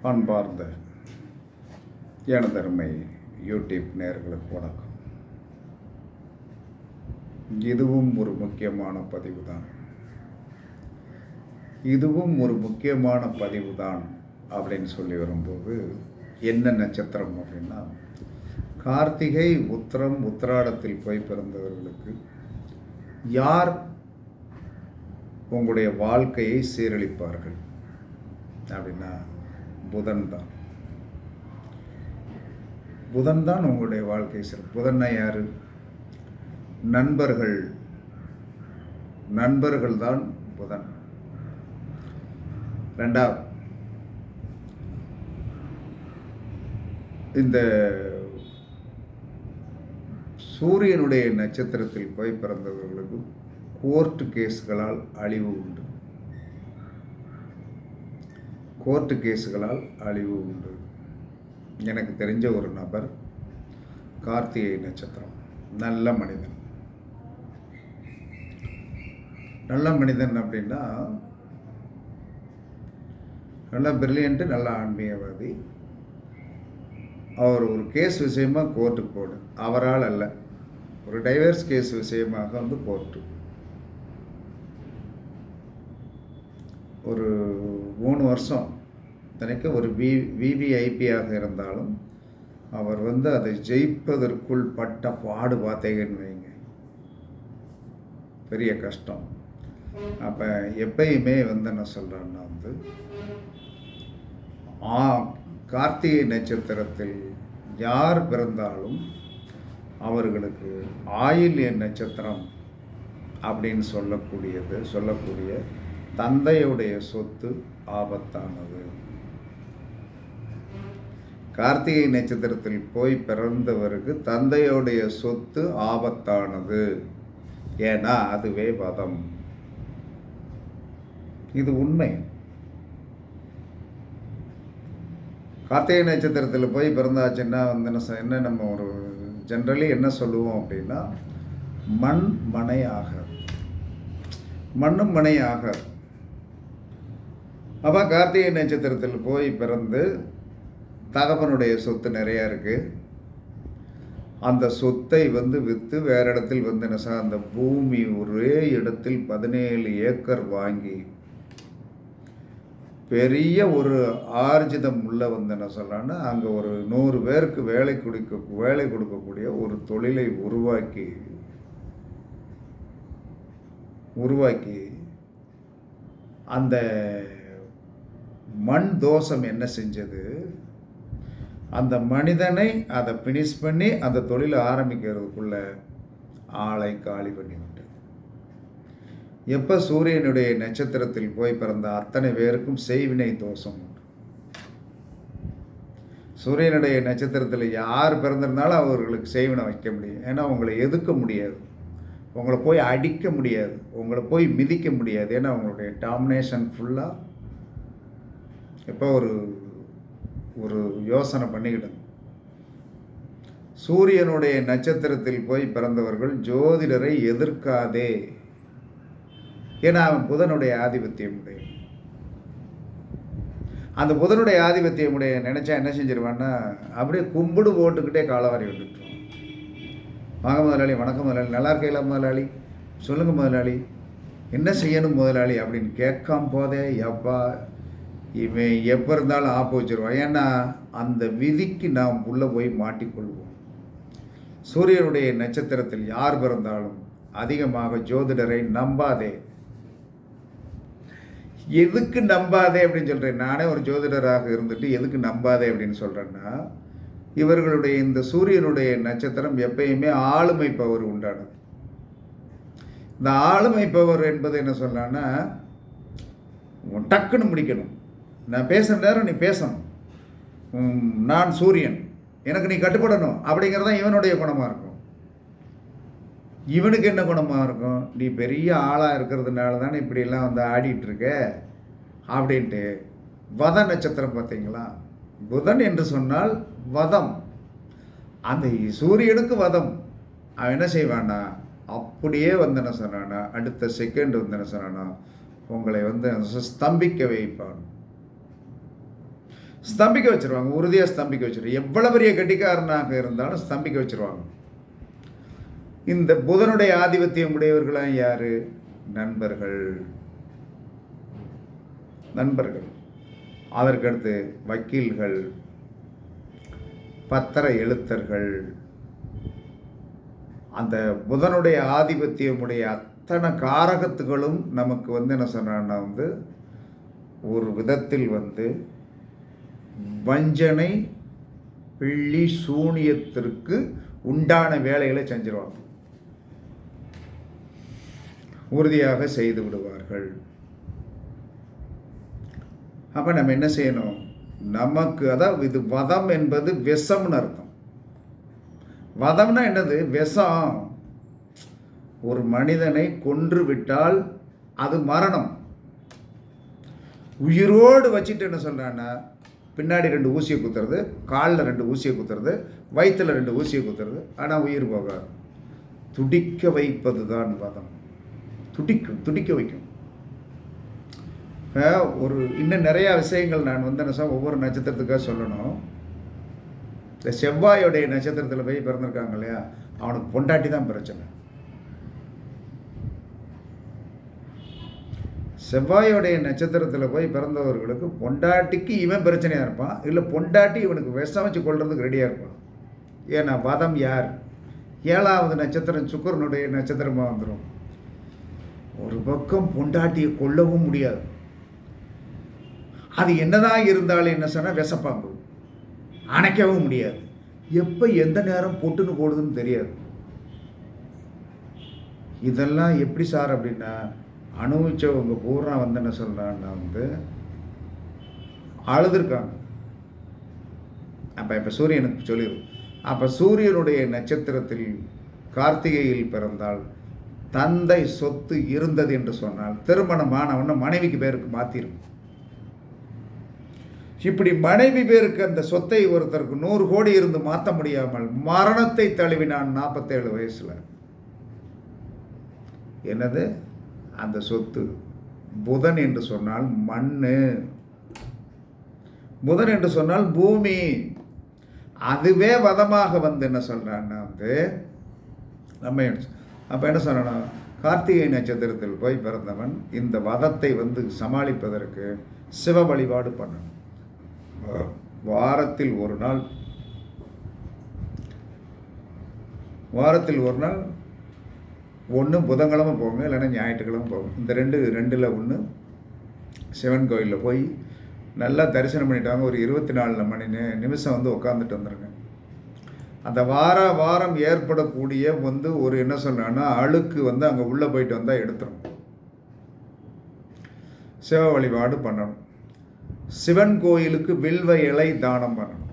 அன்பார்ந்த எனதருமை யூடியூப் நேர்களுக்கு வணக்கம். இதுவும் ஒரு முக்கியமான பதிவு தான் இதுவும் ஒரு முக்கியமான பதிவு தான் அப்படின்னு சொல்லி வரும்போது என்ன நட்சத்திரம் அப்படின்னா கார்த்திகை உத்திரம் உத்திராடத்தில் போய் பிறந்தவர்களுக்கு யார் உங்களுடைய வாழ்க்கையை சீரழிப்பார்கள் அப்படின்னா புதன் தான் புதன் தான் உங்களுடைய வாழ்க்கை சிறப்பு. புதன்னா யார்? நண்பர்கள். நண்பர்கள் தான் புதன். ரெண்டாவது இந்த சூரியனுடைய நட்சத்திரத்தில் போய் பிறந்தவர்களுக்கு கோர்ட்டு கேஸ்களால் அழிவு உண்டு. கோர்ட்டு கேஸுகளால் அழிவு உண்டு. எனக்கு தெரிஞ்ச ஒரு நபர் கார்த்திகை நட்சத்திரம். நல்ல மனிதன். நல்ல மனிதன் அப்படின்னா நல்ல பிரில்லியண்ட்டு நல்ல ஆன்மீகவாதி. அவர் ஒரு கேஸ் விஷயமாக கோர்ட்டுக்கு போடு. அவரால் அல்ல. ஒரு டைவர்ஸ் கேஸ் விஷயமாக வந்து கோர்ட்டு ஒரு மூணு வருஷம் தனக்கு ஒரு வி விவிஐபியாக இருந்தாலும் அவர் வந்து அதை ஜெயிப்பதற்குள் பட்ட பாடு பார்த்தீங்கன்னு வைங்க. பெரிய கஷ்டம். அப்போ எப்பயுமே வந்து என்ன சொல்கிறேன்னா வந்து ஆ கார்த்திகை நட்சத்திரத்தில் யார் பிறந்தாலும் அவர்களுக்கு ஆயில்ய நட்சத்திரம் அப்படின்னு சொல்லக்கூடியது சொல்லக்கூடிய தந்தையுடைய சொத்து ஆபத்தானது. கார்த்திகை நட்சத்திரத்தில் போய் பிறந்தவருக்கு தந்தையுடைய சொத்து ஆபத்தானது. ஏன்னா அதுவே வதம். இது உண்மை. கார்த்திகை நட்சத்திரத்தில் போய் பிறந்தாச்சுன்னா வந்து என்ன என்ன நம்ம ஒரு ஜென்ரலி என்ன சொல்லுவோம் அப்படின்னா மண் மனை ஆகாது. மண்ணும் மனை ஆகாது. அப்போ கார்த்திகை நட்சத்திரத்தில் போய் பிறந்து தகப்பனுடைய சொத்து நிறையா இருக்குது அந்த சொத்தை வந்து விற்று வேற இடத்தில் வந்து என்ன சார் அந்த பூமி ஒரே இடத்தில் பதினேழு ஏக்கர் வாங்கி பெரிய ஒரு ஆர்ஜிதம் உள்ள வந்து என்ன சொல்லலான்னா அங்கே ஒரு நூறு பேருக்கு வேலை கொடுக்க வேலை கொடுக்கக்கூடிய ஒரு தொழிலை உருவாக்கி உருவாக்கி அந்த மண் தோஷம் என்ன செஞ்சது? அந்த மனிதனை அதை ஃபினிஷ் பண்ணி அந்த தொழிலை ஆரம்பிக்கிறதுக்குள்ள ஆளை காலி பண்ணிவிட்டது எப்போ சூரியனுடைய நட்சத்திரத்தில் போய் பிறந்த அத்தனை பேருக்கும் செய்வினை தோஷம் உண்டு. சூரியனுடைய நட்சத்திரத்தில் யார் பிறந்திருந்தாலும் அவர்களுக்கு செய்வினை வைக்க முடியும். ஏன்னா உங்களை எதுக்க முடியாது. உங்களை போய் அடிக்க முடியாது. உங்களை போய் மிதிக்க முடியாது. ஏன்னா உங்களுடைய டாமினேஷன் ஃபுல்லாக இப்போ ஒரு ஒரு யோசனை பண்ணிக்கிடுங்க சூரியனுடைய நட்சத்திரத்தில் போய் பிறந்தவர்கள் ஜோதிடரை எதிர்க்காதே. ஏன்னா அவன் புதனுடைய ஆதிபத்தியம் உடைய அந்த புதனுடைய ஆதிபத்தியம் உடைய நினச்சா என்ன செஞ்சிருவான்னா அப்படியே கும்பிடு போட்டுக்கிட்டே காலவாரி விட்டுட்டுருவான். வாங்க முதலாளி வணக்கம் முதலாளி நல்லா இருக்கையில முதலாளி? சொல்லுங்கள் முதலாளி என்ன செய்யணும் முதலாளி அப்படின்னு கேட்காம போதே எப்பா இவன் எப்போ இருந்தாலும் ஆப்ப வச்சுருவான். ஏன்னா அந்த விதிக்கு நாம் உள்ளே போய் மாட்டிக்கொள்வோம். சூரியனுடைய நட்சத்திரத்தில் யார் பிறந்தாலும் அதிகமாக ஜோதிடரை நம்பாதே. எதுக்கு நம்பாதே அப்படின்னு சொல்கிறேன் நானே ஒரு ஜோதிடராக இருந்துட்டு எதுக்கு நம்பாதே அப்படின்னு சொல்கிறேன்னா இவர்களுடைய இந்த சூரியனுடைய நட்சத்திரம் எப்பயுமே ஆளுமை பவர் உண்டானது. இந்த ஆளுமை பவர் என்பது என்ன சொல்லலான்னா டக்குன்னு முடிக்கணும். நான் பேசுகிற நேரம் நீ பேசணும். நான் சூரியன். எனக்கு நீ கட்டுப்படணும். அப்படிங்கிறது இவனுடைய குணமாக இருக்கும். இவனுக்கு என்ன குணமாக இருக்கும்? நீ பெரிய ஆளாக இருக்கிறதுனால தானே இப்படியெல்லாம் வந்து ஆடிட்டுருக்க? அப்படின்ட்டு வத நட்சத்திரம் பார்த்தீங்களா? புதன் என்று சொன்னால் வதம். அந்த சூரியனுக்கு வதம். அவன் என்ன செய்வானா அப்படியே வந்து என்ன சொன்னானா அடுத்த செகண்ட் வந்து என்ன சொன்னானா உங்களை வந்து ஸ்தம்பிக்க வைப்பான். ஸ்தம்பிக்க வச்சிருவாங்க உறுதியாக ஸ்தம்பிக்க வச்சிருவாங்க. எவ்வளோ பெரிய கட்டிக்காரனாக இருந்தாலும் ஸ்தம்பிக்க வச்சிருவாங்க. இந்த புதனுடைய ஆதிபத்தியம் உடையவர்களாம் யார்? நண்பர்கள். நண்பர்கள். அதற்கடுத்து வக்கீல்கள். பத்திர எழுத்தர்கள். அந்த புதனுடைய ஆதிபத்தியமுடைய அத்தனை காரகத்துகளும் நமக்கு வந்து என்ன சொன்னான்னா வந்து ஒரு விதத்தில் வந்து வஞ்சனை பிள்ளி சூனியத்திற்கு உண்டான வேலைகளை செஞ்சிருவாங்க. உறுதியாக செய்து விடுவார்கள். அப்போ நம்ம என்ன செய்யணும்? நமக்கு அதாவது இது வதம் என்பது விஷம்னு அர்த்தம். வதம்னா என்னது? விஷம். ஒரு மனிதனை கொன்று விட்டால் அது மரணம். உயிரோடு வச்சுட்டு என்ன சொல்கிறான்னா பின்னாடி ரெண்டு ஊசியை குத்துறது காலில் ரெண்டு ஊசியை குத்துறது வயிற்றில் ரெண்டு ஊசியை குத்துறது ஆனால் உயிர் போகாது. துடிக்க வைப்பது தான் வதம். துடிக்கும் துடிக்க வைக்கும். ஒரு இன்னும் நிறையா விஷயங்கள் நான் வந்து என்ன சார் ஒவ்வொரு நட்சத்திரத்துக்காக சொல்லணும். இந்த செவ்வாயோடைய நட்சத்திரத்தில் போய் பிறந்திருக்காங்க இல்லையா? அவனுக்கு பொண்டாட்டி தான் பிரச்சனை. செவ்வாயோடைய நட்சத்திரத்தில் போய் பிறந்தவர்களுக்கு பொண்டாட்டிக்கு இவன் பிரச்சனையாக இருப்பான் இல்லை பொண்டாட்டி இவனுக்கு விஷம் வச்சு கொள்றதுக்கு ரெடியாக இருப்பான். ஏன்னா வதம் யார்? ஏழாவது நட்சத்திரம் சுக்கரனுடைய நட்சத்திரமாக வந்துடும் ஒரு பக்கம் பொண்டாட்டியை கொல்லவும் முடியாது. அது என்னதான் இருந்தாலும் என்ன சொன்னால் விஷப்பாம்பு. அணைக்கவும் முடியாது. எப்போ எந்த நேரம் பொட்டுன்னு போடுதுன்னு தெரியாது. இதெல்லாம் எப்படி சார் அப்படின்னா அனுபவிச்சவங்க பூரா வந்து என்ன சொல்கிறான்னா வந்து அழுதுருக்காங்க. அப்போ இப்போ சூரியனுக்கு சொல்லிடும் அப்போ சூரியனுடைய நட்சத்திரத்தில் கார்த்திகையில் பிறந்தால் தந்தை சொத்து இருந்தது என்று சொன்னால் திருமணமானவன மனைவிக்கு பேருக்கு மாற்றிடும் இப்படி மனைவி பேருக்கு அந்த சொத்தை ஒருத்தருக்கு நூறு கோடி இருந்து மாற்ற முடியாமல் மரணத்தை தழுவினான் நாற்பத்தேழு வயசில். என்னது? அந்த சொத்து. புதன் என்று சொன்னால் மண் புதன் என்று சொன்னால் பூமி. அதுவே வதமாக வந்து என்ன சொல்கிறான்னா வந்து நம்ம அப்போ என்ன சொல்லணும்? கார்த்திகை நட்சத்திரத்தில் போய் பிறந்தவன் இந்த வதத்தை வந்து சமாளிப்பதற்கு சிவ வழிபாடு பண்ணணும். வாரத்தில் ஒரு நாள். வாரத்தில் ஒரு நாள் ஒன்று புதன்கிழமை போங்க இல்லைன்னா ஞாயிற்றுக்கிழமை போங்க இந்த ரெண்டு ரெண்டில் ஒன்று சிவன் கோயிலில் போய் நல்லா தரிசனம் பண்ணிட்டாங்க. ஒரு இருபத்தி நாலு மணி நிமிஷம் வந்து உட்காந்துட்டு வந்துடுங்க அந்த வார வாரம் ஏற்படக்கூடிய வந்து ஒரு என்ன சொன்னான்னா அழுக்கு வந்து அங்கே உள்ளே போயிட்டு வந்தால் எடுத்துரும். சிவ வழிபாடு பண்ணணும். சிவன் கோயிலுக்கு வில்வ இலை தானம் பண்ணணும்.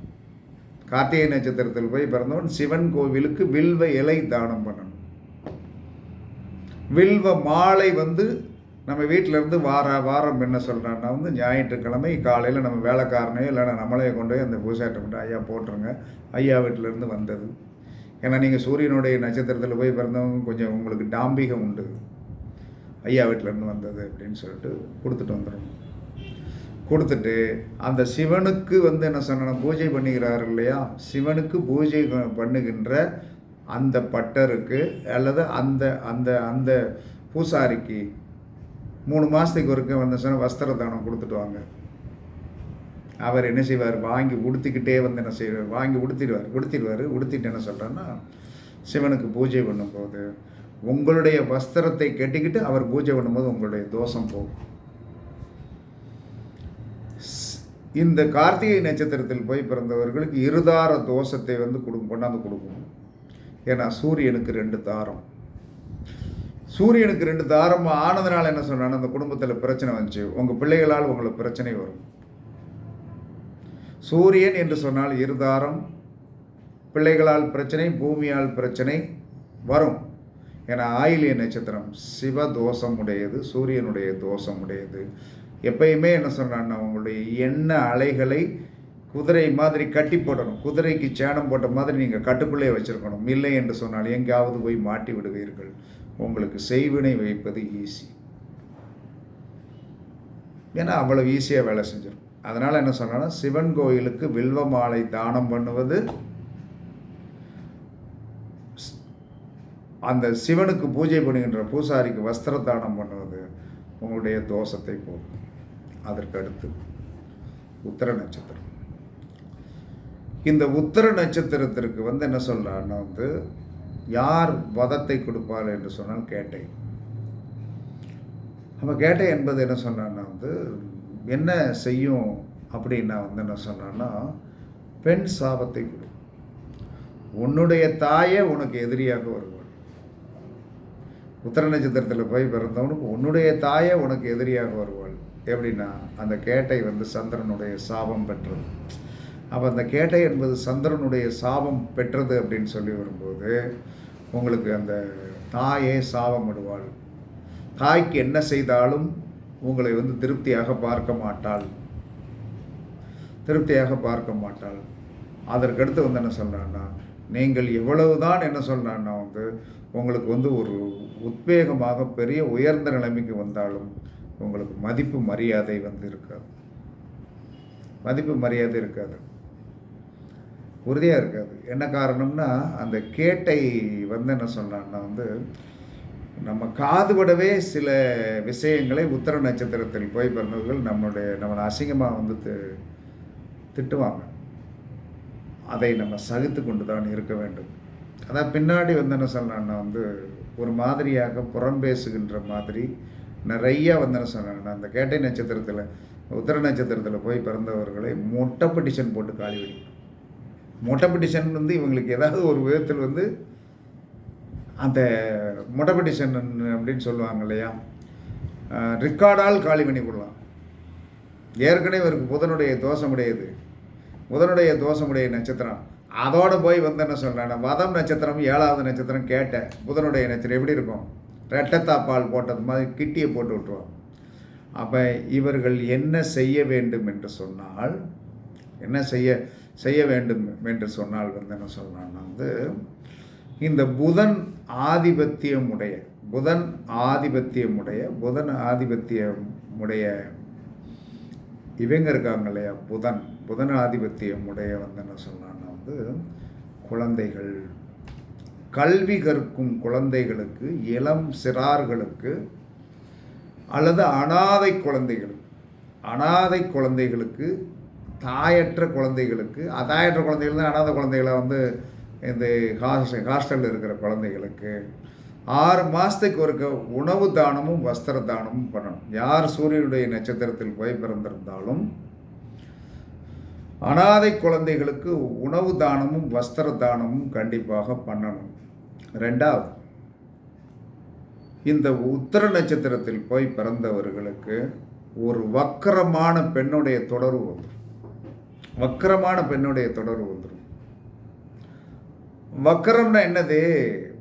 கார்த்திகை நட்சத்திரத்தில் போய் பிறந்தவன் சிவன் கோவிலுக்கு வில்வ இலை தானம் பண்ணணும். வில்வ மாலை வந்து நம்ம வீட்டிலேருந்து வார வாரம் என்ன சொல்கிறான்னா வந்து ஞாயிற்றுக்கிழமை காலையில் நம்ம வேலைக்காரனையோ இல்லைன்னா நம்மளே கொண்டு போய் அந்த பூசாட்டை கொண்டு ஐயா போட்டுருங்க. ஐயா வீட்டிலேருந்து வந்தது. ஏன்னா நீங்கள் சூரியனுடைய நட்சத்திரத்தில் போய் பிறந்தவங்க கொஞ்சம் உங்களுக்கு டாம்பிகம் உண்டு. ஐயா வீட்டிலேருந்து வந்தது அப்படின்னு சொல்லிட்டு கொடுத்துட்டு வந்துடும் கொடுத்துட்டு அந்த சிவனுக்கு வந்து என்ன சொன்ன பூஜை பண்ணுகிறார் இல்லையா? சிவனுக்கு பூஜை பண்ணுகின்ற அந்த பட்டருக்கு அல்லது அந்த அந்த அந்த பூசாரிக்கு மூணு மாதத்துக்கு ஒருக்க வந்து சொன்னால் வஸ்திர தானம் கொடுத்துட்டு வாங்க. அவர் என்ன செய்வார்? வாங்கி உடுத்திக்கிட்டே வந்து என்ன செய்வார்? வாங்கி உடுத்திடுவார். உடுத்திடுவார். உடுத்திட்டு என்ன சொல்கிறேன்னா சிவனுக்கு பூஜை பண்ணும்போது உங்களுடைய வஸ்திரத்தை கட்டிக்கிட்டு அவர் பூஜை பண்ணும்போது உங்களுடைய தோஷம் போகும். இந்த கார்த்திகை நட்சத்திரத்தில் போய் பிறந்தவர்களுக்கு இருதார தோஷத்தை வந்து கொடு கொண்டாந்து கொடுக்கணும். ஏன்னா சூரியனுக்கு ரெண்டு தாரம். சூரியனுக்கு ரெண்டு தாரம் ஆனதுனால என்ன சொன்னான்னு அந்த குடும்பத்தில் பிரச்சனை வந்துச்சு. உங்கள் பிள்ளைகளால் உங்களுக்கு பிரச்சனை வரும். சூரியன் என்று சொன்னால் இருதாரம் பிள்ளைகளால் பிரச்சனை பூமியால் பிரச்சனை வரும். ஏன்னா ஆயிலிய நட்சத்திரம் சிவ தோஷம் உடையது சூரியனுடைய தோஷம் உடையது எப்பயுமே என்ன சொன்னான்னா உங்களுடைய எண்ண அலைகளை குதிரை மாதிரி கட்டி போடணும். குதிரைக்கு சேணம் போட்ட மாதிரி நீங்கள் கட்டுக்குள்ளே வச்சுருக்கணும். இல்லை என்று சொன்னால் எங்கேயாவது போய் மாட்டி விடுவீர்கள். உங்களுக்கு செய்வினை வைப்பது ஈஸி ஏன்னா அவ்வளோ ஈஸியாக வேலை செஞ்சிடும் அதனால் என்ன சொல்கிறேன்னா சிவன் கோயிலுக்கு வில்வ மாலை தானம் பண்ணுவது அந்த சிவனுக்கு பூஜை பண்ணுகின்ற பூசாரிக்கு வஸ்திர தானம் பண்ணுவது உங்களுடைய தோஷத்தை போகும் அதற்கு அடுத்து உத்தர நட்சத்திரம். இந்த உத்தர நட்சத்திரத்திற்கு வந்து என்ன சொல்கிறான்னா வந்து யார் வதத்தை கொடுப்பார் என்று சொன்னால் கேட்டை. அப்போ கேட்டை என்பது என்ன சொன்னான்னா வந்து என்ன செய்யும் அப்படின்னா வந்து என்ன சொன்னான்னா பெண் சாபத்தை கொடு. உன்னுடைய தாயே உனக்கு எதிரியாக வருவாள். உத்தர நட்சத்திரத்தில் போய் பிறந்தவனுக்கு உன்னுடைய தாயே உனக்கு எதிரியாக வருவாள். எப்படின்னா அந்த கேட்டை வந்து சந்திரனுடைய சாபம் பெற்றது. அப்போ அந்த கேட்டை என்பது சந்திரனுடைய சாபம் பெற்றது அப்படின்னு சொல்லி வரும்போது உங்களுக்கு அந்த தாயே சாபம் விடுவாள் தாய்க்கு என்ன செய்தாலும் உங்களை வந்து திருப்தியாக பார்க்க மாட்டாள். திருப்தியாக பார்க்க மாட்டாள். அதற்கடுத்து வந்து என்ன சொல்கிறான்னா நீங்கள் எவ்வளவு தான் என்ன சொல்கிறான்னா வந்து உங்களுக்கு வந்து ஒரு உத்வேகமாக பெரிய உயர்ந்த நிலைமைக்கு வந்தாலும் உங்களுக்கு மதிப்பு மரியாதை வந்து இருக்காது. மதிப்பு மரியாதை இருக்காது. உறுதியாக இருக்காது. என்ன காரணம்னா அந்த கேட்டை வந்து என்ன சொன்னான்னா வந்து நம்ம காதுபடவே சில விஷயங்களை உத்தர நட்சத்திரத்தில் போய் பிறந்தவர்கள் நம்மளுடைய நம்மளை அசிங்கமாக வந்து தி- திட்டுவாங்க. அதை நம்ம சகித்து கொண்டு தான் இருக்க வேண்டும். அதான் பின்னாடி வந்து என்ன சொன்னான்னா வந்து ஒரு மாதிரியாக புறம் பேசுகின்ற மாதிரி நிறைய வந்து என்ன சொன்னாங்கன்னா அந்த கேட்டை நட்சத்திரத்தில் உத்தர நட்சத்திரத்தில் போய் பிறந்தவர்களை மொட்டை பெட்டிஷன் போட்டு காலி வெடிக்கும். மொட்டை பெட்டிஷன் வந்து இவங்களுக்கு ஏதாவது ஒரு விதத்தில் வந்து அந்த மொட்டை பெட்டிஷன் அப்படின்னு சொல்லுவாங்க இல்லையா? ரிக்கார்டால் காலி பண்ணி விடலாம் ஏற்கனவே இவருக்கு புதனுடைய தோஷமுடையது புதனுடைய தோஷமுடைய நட்சத்திரம். அதோடு போய் வந்து என்ன சொல்கிறேன் வதம் நட்சத்திரம் ஏழாவது நட்சத்திரம் கேட்டேன். புதனுடைய நட்சத்திரம் எப்படி இருக்கும்? ரெட்டத்தாப்பால் போட்டது மாதிரி கிட்டியை போட்டு விட்ருவோம் அப்போ இவர்கள் என்ன செய்ய வேண்டும் என்று சொன்னால் என்ன செய்ய செய்ய வேண்டும் என்று சொன்னால் வந்து என்ன சொன்னான்னா வந்து இந்த புதன் ஆதிபத்தியமுடைய புதன் ஆதிபத்தியமுடைய புதன் ஆதிபத்தியமுடைய இவங்க இருக்காங்க இல்லையா? புதன் புதன் ஆதிபத்தியமுடைய வந்து என்ன சொன்னான்னா வந்து குழந்தைகள். கல்வி கற்கும் குழந்தைகளுக்கு இளம் சிறார்களுக்கு அல்லது அனாதை குழந்தைகளுக்கு அனாதை குழந்தைகளுக்கு தாயற்ற குழந்தைகளுக்கு அதாயற்ற குழந்தைகள் தான் அனாதை குழந்தைகளை வந்து இந்த ஹாஸ்டல் ஹாஸ்டலில் இருக்கிற குழந்தைகளுக்கு ஆறு மாதத்துக்கு ஒருக்க உணவு தானமும் வஸ்திர தானமும் பண்ணணும். யார் சூரியனுடைய நட்சத்திரத்தில் போய் பிறந்திருந்தாலும் அனாதை குழந்தைகளுக்கு உணவு தானமும் வஸ்திர தானமும் கண்டிப்பாக பண்ணணும். ரெண்டாவது இந்த உத்தர நட்சத்திரத்தில் போய் பிறந்தவர்களுக்கு ஒரு வக்கரமான பெண்ணுடைய தொடர்பு வந்துடும் வக்கரமான பெண்ணுடைய தொடர்பு வந்துடும் வக்கரம்னா என்னது?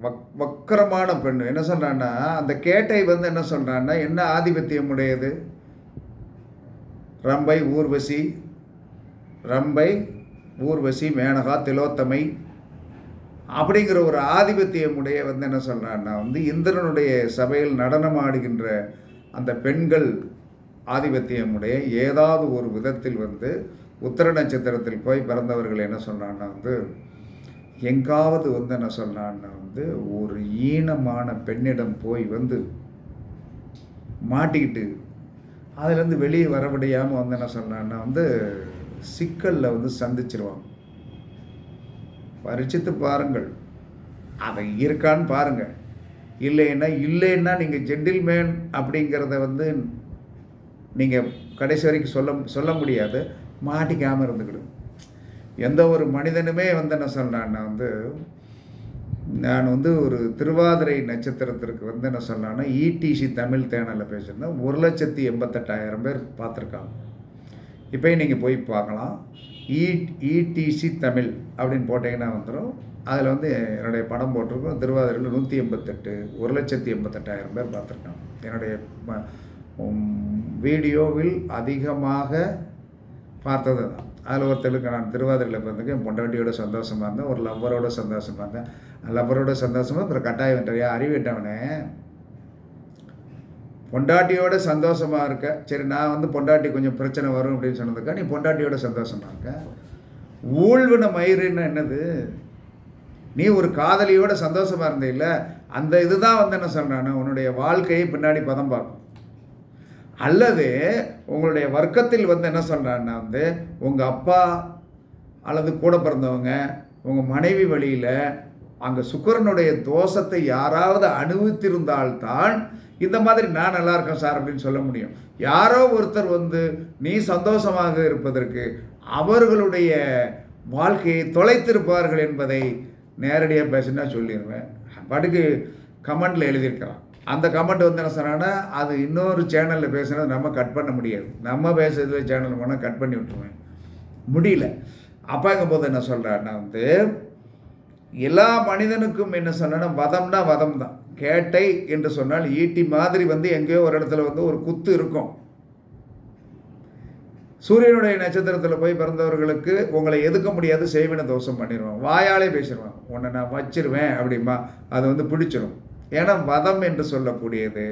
வக் வக்கரமான பெண் என்ன சொல்கிறான்னா அந்த கேட்டை வந்து என்ன சொல்கிறான்னா என்ன ஆதிபத்தியம் உடையது? ரம்பை ஊர்வசி ரம்பை ஊர்வசி மேனகா திலோத்தமை. அப்படிங்கிற ஒரு ஆதிபத்தியமுடைய வந்து என்ன சொல்கிறான்னா வந்து இந்திரனுடைய சபையில் நடனம் ஆடுகின்ற அந்த பெண்கள் ஆதிபத்தியமுடைய ஏதாவது ஒரு விதத்தில் வந்து உத்தர நட்சத்திரத்தில் போய் பிறந்தவர்கள் என்ன சொன்னான்னா வந்து எங்காவது வந்து என்ன சொன்னான்னா வந்து ஒரு ஈனமான பெண்ணிடம் போய் வந்து மாட்டிக்கிட்டு அதுலேருந்து வெளியே வர முடியாமல் வந்து என்ன சொன்னான்னா வந்து சிக்கலில் வந்து சந்திச்சிருவாங்க பரிச்சித்து பாருங்கள். அதை இருக்கான்னு பாருங்கள் இல்லைன்னா இல்லைன்னா நீங்கள் ஜென்டில்மேன் அப்படிங்கிறத வந்து நீங்கள் கடைசி வரைக்கும் சொல்ல சொல்ல முடியாது. மாட்டிக்காமல் இருந்துக்கிடும் எந்த ஒரு மனிதனுமே வந்து என்ன சொல்கிறான்னா வந்து நான் வந்து ஒரு திருவாதிரை நட்சத்திரத்திற்கு வந்து என்ன சொல்லலான்னா இடிசி தமிழ் தேனலில் பேசியிருந்தேன். ஒரு லட்சத்தி எண்பத்தெட்டாயிரம் பேர் பார்த்துருக்காங்க. இப்போயும் நீங்கள் போய் பார்க்கலாம். E, இ இடிசி தமிழ் அப்படின்னு போட்டிங்கன்னா வந்துடும் அதில் வந்து என்னுடைய படம் போட்டிருக்கோம். திருவாதிரையில் நூற்றி எண்பத்தெட்டு ஒரு லட்சத்தி எண்பத்தெட்டாயிரம் பேர் பார்த்துருக்காங்க. என்னுடைய ம- வீடியோவில் அதிகமாக பார்த்தது தான் அதில் ஒருத்தருக்கு நான் திருவாதிரையில் பிறந்துக்கு என் பொண்டாட்டியோட சந்தோஷமாக இருந்தேன். ஒரு லவ்வரோட சந்தோஷமாக இருந்தேன். லவ்வரோட சந்தோஷமாக அப்புறம் கட்டாயம் வென்றையா அறிவிட்டவனே பொண்டாட்டியோட சந்தோஷமாக இருக்க. சரி நான் வந்து பொண்டாட்டி கொஞ்சம் பிரச்சனை வரும் அப்படின்னு சொன்னதுக்கா நீ பொண்டாட்டியோட சந்தோஷமாக இருக்க. ஊழ்வின மயிருன்னு என்னது? நீ ஒரு காதலியோட சந்தோஷமாக இருந்த இல்லை அந்த இதுதான் வந்து என்ன சொல்கிறானு உன்னுடைய வாழ்க்கையை பின்னாடி பதம் பார்க்கும். அல்லது உங்களுடைய வர்க்கத்தில் வந்து என்ன சொல்கிறான்னா வந்து உங்கள் அப்பா அல்லது கூட பிறந்தவங்க உங்கள் மனைவி வழியில் அங்கே சுக்கரனுடைய தோஷத்தை யாராவது அனுபவித்திருந்தால்தான் இந்த மாதிரி நான் நல்லா இருக்கேன் சார் அப்படின்னு சொல்ல முடியும். யாரோ ஒருத்தர் வந்து நீ சந்தோஷமாக இருப்பதற்கு அவர்களுடைய வாழ்க்கையை தொலைத்திருப்பார்கள் என்பதை நேரடியாக பேசினா சொல்லிடுவேன் பாட்டுக்கு கமெண்டில் எழுதியிருக்கிறான் அந்த கமெண்ட் வந்து என்ன சொன்னான்னா அது இன்னொரு சேனலில் பேசுனது நம்ம கட் பண்ண முடியாது. நம்ம பேசுறதுல சேனல் போனால் கட் பண்ணி விட்டுருவேன். முடியல. அப்பாங்கும் போது என்ன சொல்கிறாருன்னா வந்து எல்லா மனிதனுக்கும் என்ன சொன்னேன்னா வதம்னா வதம் தான். கேட்டை என்று சொன்னால் ஈட்டி மாதிரி வந்து எங்கேயோ ஒரு இடத்துல வந்து ஒரு குத்து இருக்கும். சூரியனுடைய நட்சத்திரத்தில் போய் பிறந்தவர்களுக்கு உங்களை எதுக்க முடியாது செய்வின தோஷம் பண்ணிடுவான் வாயாலே பேசிடுவான் உன்னை நான் வச்சிருவேன் அப்படிமா அது வந்து பிடிச்சிரும். ஏன்னா மதம் என்று சொல்லக்கூடியது.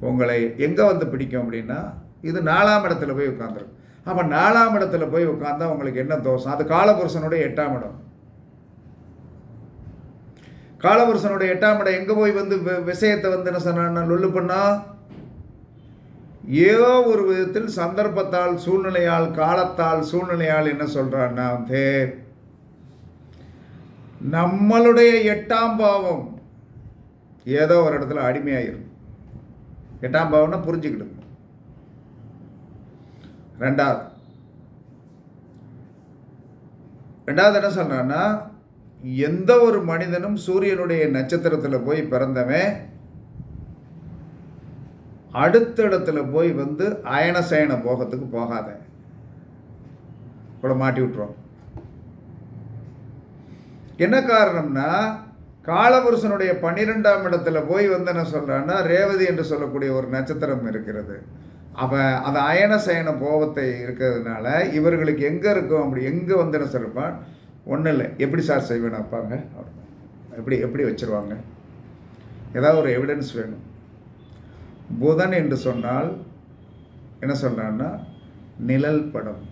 உங்களை எங்கே வந்து பிடிக்கும் அப்படின்னா இது நாலாம் இடத்துல போய் உட்காந்துரும் அப்போ நாலாம் இடத்துல போய் உட்காந்தா உங்களுக்கு என்ன தோஷம்? அது காலபுருஷனுடைய எட்டாம் இடம். காலபுருஷனுடைய எட்டாம் இடம் எங்கே போய் வந்து வி- விஷயத்தை வந்து என்ன சொன்ன லொல்லு பண்ணா? ஏதோ ஒரு விதத்தில் சந்தர்ப்பத்தால் சூழ்நிலையால் காலத்தால் சூழ்நிலையால் என்ன சொல்கிறான்னா வந்து நம்மளுடைய எட்டாம் பாவம் ஏதோ ஒரு இடத்துல அடிமையாயிரும். எட்டாம் பாவம்னா புரிஞ்சுக்கிடும். ரெண்டாவது. ரெண்டாவது என்ன சொல்கிறேன்னா எந்த ஒரு மனிதனும் சூரியனுடைய நட்சத்திரத்தில் போய் பிறந்தவன் அடுத்த இடத்துல போய் வந்து அயன சயன போகத்துக்கு போகாத. கூட மாட்டி விட்டுரும். என்ன காரணம்னா காலபுருஷனுடைய பன்னிரெண்டாம் இடத்துல போய் வந்து என்ன சொல்கிறான்னா ரேவதி என்று சொல்லக்கூடிய ஒரு நட்சத்திரம் இருக்கிறது. அவன் அந்த அயன சயன கோபத்தை இருக்கிறதுனால இவர்களுக்கு எங்கே இருக்கும்? அப்படி எங்கே வந்து என்ன சொல்லிருப்பான்? ஒன்றும் இல்லை. எப்படி சார் செய்வேன் அப்பாங்க? எப்படி எப்படி வச்சிருவாங்க? ஏதாவது ஒரு எவிடன்ஸ் வேணும். புதன் என்று சொன்னால் என்ன சொல்கிறான்னா நிழல் படம்.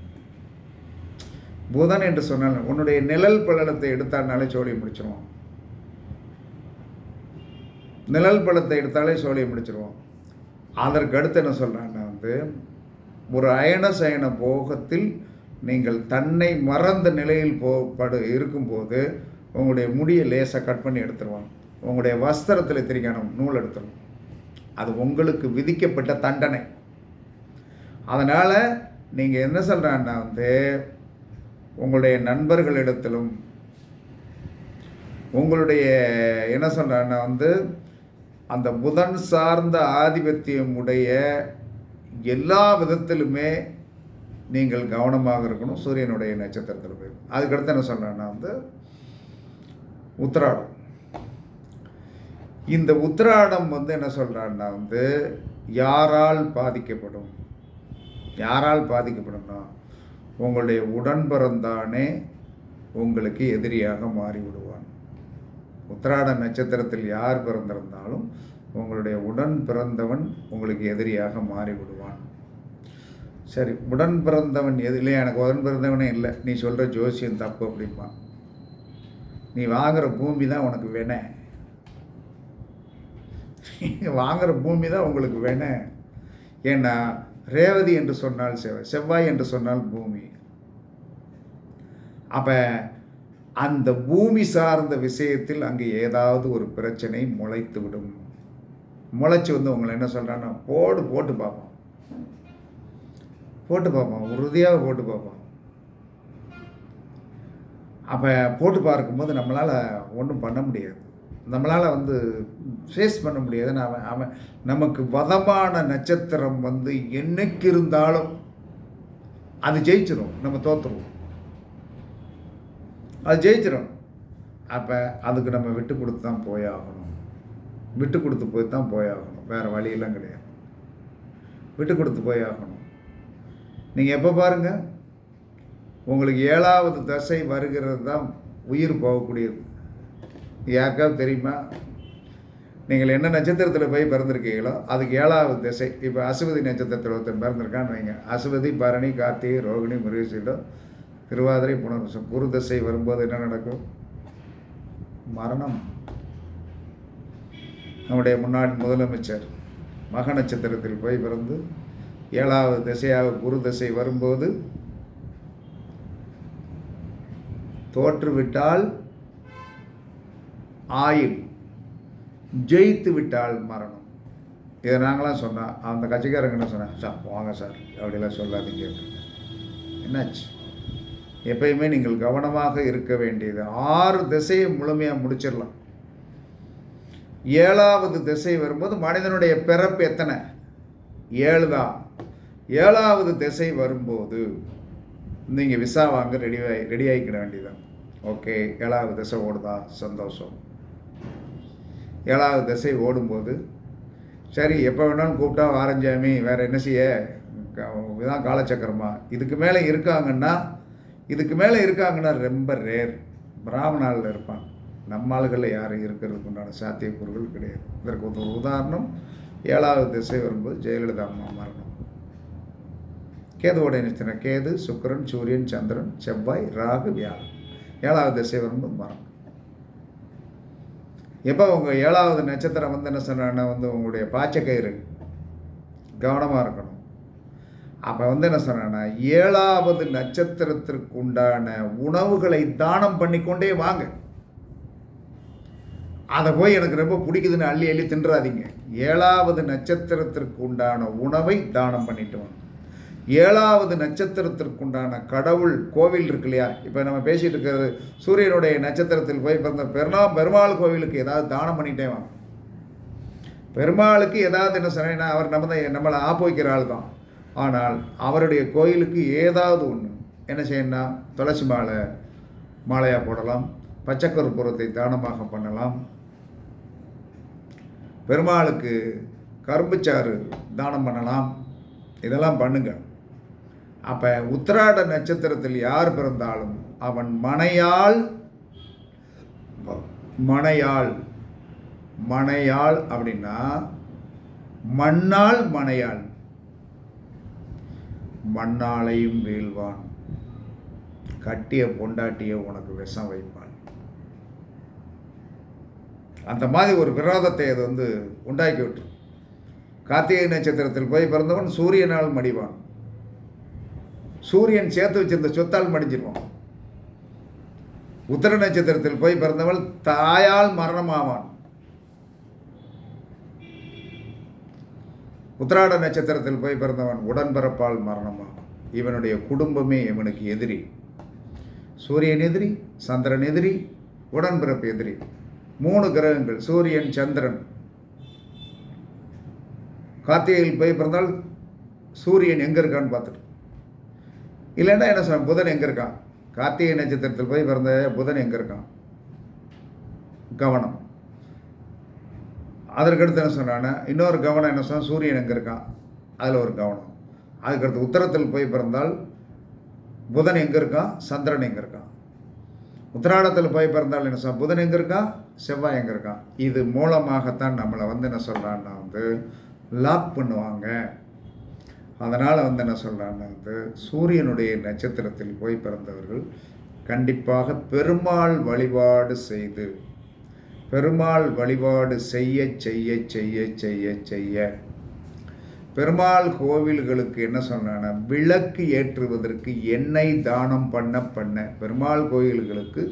புதன் என்று சொன்னால் உன்னுடைய நிழல் படத்தை எடுத்தானாலே சோழி முடிச்சிருவான். நிழல் படத்தை எடுத்தாலே சோழியை முடிச்சிருவோம் அதற்கு அடுத்து என்ன சொல்கிறாங்கன்னா வந்து ஒரு அயன சயன போகத்தில் நீங்கள் தன்னை மறந்த நிலையில் போ படு இருக்கும்போது உங்களுடைய முடியை லேசாக கட் பண்ணி எடுத்துருவான் உங்களுடைய வஸ்திரத்தில் திரிக்கணும் நூல் எடுத்துரும் அது உங்களுக்கு விதிக்கப்பட்ட தண்டனை. அதனால் நீங்கள் என்ன சொல்கிறான்னா வந்து உங்களுடைய நண்பர்களிடத்திலும் உங்களுடைய என்ன சொல்கிறான்னா வந்து அந்த புதன் சார்ந்த ஆதிபத்தியம் உடைய எல்லா விதத்திலுமே நீங்கள் கவனமாக இருக்கணும். சூரியனுடைய நட்சத்திரத்தில் போய். அதுக்கடுத்து என்ன சொல்கிறேன்னா வந்து உத்திராடம். இந்த உத்திராடம் வந்து என்ன சொல்கிறான்னா வந்து யாரால் பாதிக்கப்படும்? யாரால் பாதிக்கப்படும்னா உங்களுடைய உடன் பிறந்தானே உங்களுக்கு எதிரியாக மாறிவிடுவார். உத்திராட நட்சத்திரத்தில் யார் பிறந்திருந்தாலும் உங்களுடைய உடன் பிறந்தவன் உங்களுக்கு எதிரியாக மாறி விடுவான் சரி உடன் பிறந்தவன் எது இல்லை எனக்கு உடன் பிறந்தவனே இல்லை. நீ சொல்கிற ஜோசியம் தப்பு அப்படிம்பா. நீ வாங்குகிற பூமி தான் உனக்கு வேணே வாங்குகிற பூமி தான் உங்களுக்கு வேணே ஏன்னா ரேவதி என்று சொன்னால் செவ்வாய் செவ்வாய் என்று சொன்னால் பூமி. அப்போ அந்த பூமி சார்ந்த விஷயத்தில் அங்கே ஏதாவது ஒரு பிரச்சனை முளைத்து விடும் முளைச்சி வந்து உங்களை என்ன சொல்கிறான்னா போடு போட்டு பார்ப்போம். போட்டு பார்ப்போம். உறுதியாக போட்டு பார்ப்போம். அப்போ போட்டு பார்க்கும்போது நம்மளால் ஒன்றும் பண்ண முடியாது. நம்மளால் வந்து ஃபேஸ் பண்ண முடியாது. அவன் அவன் நமக்கு வதமான நட்சத்திரம் வந்து என்னைக்கு இருந்தாலும் அது ஜெயிச்சிடும் நம்ம தோற்றுருவோம் அது ஜெயிச்சிடும் அப்போ அதுக்கு நம்ம விட்டு கொடுத்து தான் போயாகணும். விட்டு கொடுத்து போய் தான் போயாகணும். வேறு வழியெல்லாம் கிடையாது. விட்டு கொடுத்து போயாகணும். நீங்கள் எப்போ பாருங்கள் உங்களுக்கு ஏழாவது தசை வருகிறது தான் உயிர் போகக்கூடியது. யாருக்காவது தெரியுமா? நீங்கள் என்ன நட்சத்திரத்தில் போய் பிறந்திருக்கீங்களோ அதுக்கு ஏழாவது திசை. இப்போ அசுவதி நட்சத்திரத்தில் ஒருத்தன் பிறந்திருக்கான்னு வைங்க. அசுவதி பரணி கார்த்திகை ரோகிணி முருகசீலம் திருவாதிரை புனர்வசம். குரு திசை வரும்போது என்ன நடக்கும்? மரணம். நம்முடைய முன்னாள் முதலமைச்சர் மக நட்சத்திரத்தில் போய் பிறந்து ஏழாவது திசையாக குரு திசை வரும்போது தோற்றுவிட்டால் ஆயுள். ஜெயித்து விட்டால் மரணம். இதை நாங்களாம் சொன்னோம் அந்த கட்சிக்காரங்க என்ன சொன்னேன் சார் வாங்க சார். அப்படிலாம் சொல்லாதீங்க. என்னாச்சு? எப்பயுமே நீங்கள் கவனமாக இருக்க வேண்டியது. ஆறு திசையை முழுமையாக முடிச்சிடலாம். ஏழாவது திசை வரும்போது மனிதனுடைய பிறப்பு எத்தனை? ஏழு தான். ஏழாவது திசை வரும்போது நீங்கள் விசா வாங்க ரெடி ரெடி ஆகிக்கிட வேண்டியதான் ஓகே ஏழாவது திசை ஓடுதா? சந்தோஷம். ஏழாவது திசை ஓடும்போது சரி எப்போ வேணாலும் கூப்பிட்டா வாரஞ்சாமி வேறு என்ன செய்ய? க- இதான் காலச்சக்கரமா. இதுக்கு மேலே இருக்காங்கன்னா இதுக்கு மேலே இருக்காங்கன்னா ரொம்ப ரேர் பிராமணாவில் இருப்பாங்க. நம்ம ஆளுகளில் யாரும் இருக்கிறதுக்கு உண்டான சாத்தியக்கூறுகள் கிடையாது. இதற்கு ஒரு உதாரணம் ஏழாவது திசை வரும்போது ஜெயலலிதா அம்மா மரணம். கேதுவோட நட்சத்திரம் கேது சுக்கிரன் சூரியன் சந்திரன் செவ்வாய் ராகு வியாழன். ஏழாவது திசை வரும்போது மரணம். எப்போ உங்கள் ஏழாவது நட்சத்திரம் வந்து என்ன சொன்னா வந்து உங்களுடைய பாச்சக்கயிறு கவனமாக இருக்கணும். அப்போ வந்து என்ன சொன்னேன்னா ஏழாவது நட்சத்திரத்திற்கு உண்டான உணவுகளை தானம் பண்ணிக்கொண்டே வாங்க. அதை போய் எனக்கு ரொம்ப பிடிக்குதுன்னு அள்ளி அள்ளி தின்றாதீங்க. ஏழாவது நட்சத்திரத்திற்கு உண்டான உணவை தானம் பண்ணிட்டு வாங்க. ஏழாவது நட்சத்திரத்திற்குண்டான கடவுள் கோவில் இருக்கு இல்லையா? இப்போ நம்ம பேசிகிட்டு இருக்கிறது சூரியனுடைய நட்சத்திரத்தில் போய் பிறந்த பெருமா பெருமாள் கோவிலுக்கு ஏதாவது தானம் பண்ணிட்டே வாங்க. பெருமாளுக்கு ஏதாவது என்ன சொன்னேன்னா அவர் நம்ம தான் நம்மளை ஆப்போக்கிற ஆள் தான் ஆனால் அவருடைய கோயிலுக்கு ஏதாவது ஒன்று என்ன செய்யணும் துளசி மாலை மாலையாக போடலாம் பச்சைக்கருப்புறத்தை தானமாக பண்ணலாம். பெருமாளுக்கு கரும்புச்சாறு தானம் பண்ணலாம். இதெல்லாம் பண்ணுங்க. அப்போ உத்திராட நட்சத்திரத்தில் யார் பிறந்தாலும் அவன் மனையால் மனையால் மனையாள் அப்படின்னா மண்ணால் மனையாள். மண்ணாலையும் வீழ்வான். கட்டிய பொண்டாட்டிய உனக்கு விஷம் வைப்பான். அந்த மாதிரி ஒரு விரோதத்தை அது வந்து உண்டாக்கி விட்டு கார்த்திகை நட்சத்திரத்தில் போய் பிறந்தவன் சூரியனால் மடிவான். சூரியன் சேர்த்து வச்சிருந்த சொத்தால் மடிஞ்சிருவான். உத்தர நட்சத்திரத்தில் போய் பிறந்தவள் தாயால் மரணமாவான். உத்திராட நட்சத்திரத்தில் போய் பிறந்தவன் உடன்பிறப்பால் மரணமாகும். இவனுடைய குடும்பமே இவனுக்கு எதிரி. சூரியன் எதிரி சந்திரன் எதிரி உடன்பிறப்பு எதிரி. மூணு கிரகங்கள் சூரியன் சந்திரன். கார்த்திகையில் போய் பிறந்தால் சூரியன் எங்கே இருக்கான்னு பார்த்துட்டு இல்லைன்னா என்ன சொல்ல புதன் எங்கே இருக்கான்? கார்த்திகை நட்சத்திரத்தில் போய் பிறந்த புதன் எங்கே இருக்கான்? கவனம். அதற்கடுத்து என்ன சொன்னான்னா இன்னொரு கவனம் என்ன சொன்னால் சூரியன் எங்கே இருக்கான்? அதில் ஒரு கவனம். அதுக்கடுத்து உத்தரத்தில் போய் பிறந்தால் புதன் எங்கே இருக்கான்? சந்திரன் எங்கே இருக்கான்? உத்திராடத்தில் போய் பிறந்தால் என்ன சொல் புதன் எங்கே இருக்கான்? செவ்வாய் எங்கே இருக்கான்? இது மூலமாகத்தான் நம்மளை வந்து என்ன சொல்கிறான்னா வந்து லாக் பண்ணுவாங்க. அதனால் வந்து என்ன சொல்கிறான்னா வந்து சூரியனுடைய நட்சத்திரத்தில் போய் பிறந்தவர்கள் கண்டிப்பாக பெருமாள் வழிபாடு செய்து பெருமாள் வழிபாடு செய்ய செய்ய செய்ய செய்ய செய்ய. பெருமாள் கோவில்களுக்கு என்ன சொன்னான்னா விளக்கு ஏற்றுவதற்கு எண்ணெய் தானம் பண்ண பண்ண. பெருமாள் கோயில்களுக்கு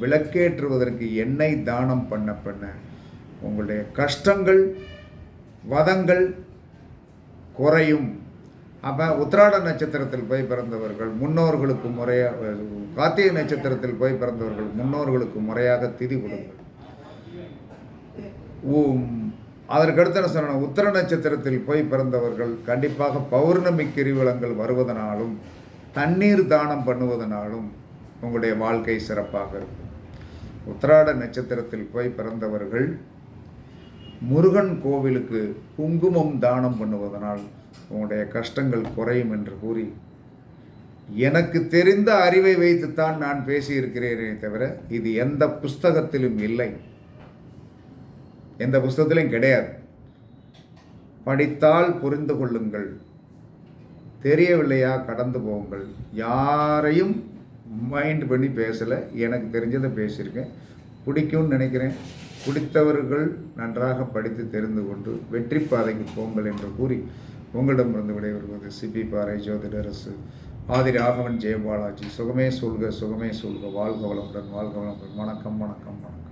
விளக்கேற்றுவதற்கு எண்ணெய் தானம் பண்ண பண்ண. உங்களுடைய கஷ்டங்கள் வதங்கள் குறையும். அப்போ உத்திராட நட்சத்திரத்தில் போய் பிறந்தவர்கள் முன்னோர்களுக்கு முறையாக கார்த்திகை நட்சத்திரத்தில் போய் பிறந்தவர்கள் முன்னோர்களுக்கு முறையாக திதி கொடுங்கள். அதற்கடுத்து என்ன சொல்லணும்? உத்திர நட்சத்திரத்தில் போய் பிறந்தவர்கள் கண்டிப்பாக பௌர்ணமி கிரிவலங்கள் வருவதனாலும் தண்ணீர் தானம் பண்ணுவதனாலும் உங்களுடைய வாழ்க்கை சிறப்பாக இருக்கும். உத்திராட நட்சத்திரத்தில் போய் பிறந்தவர்கள் முருகன் கோவிலுக்கு குங்குமம் தானம் பண்ணுவதனால் உங்களுடைய கஷ்டங்கள் குறையும் என்று கூறி எனக்கு தெரிந்த அறிவை வைத்துத்தான் நான் பேசியிருக்கிறேனே தவிர இது எந்த புஸ்தகத்திலும் இல்லை. எந்த புஸ்தகத்திலையும் கிடையாது. படித்தால் புரிந்து கொள்ளுங்கள். தெரியவில்லையா கடந்து போங்கள். யாரையும் மைண்ட் பண்ணி பேசலை. எனக்கு தெரிஞ்சதை பேசியிருக்கேன். பிடிக்கும்னு நினைக்கிறேன். பிடித்தவர்கள் நன்றாக படித்து தெரிந்து கொண்டு வெற்றி பாதைக்கு போங்கள் என்று கூறி உங்களிடமிருந்து விடைபெறுவது சிபி பாறை ஜோதிடரசு ஆதி ராகவன் ஜெயபாலாஜி. சுகமே சொல்க சுகமே சொல்க வாழ்க வளமுடன் வாழ்க வளமுடன். வணக்கம் வணக்கம் வணக்கம்.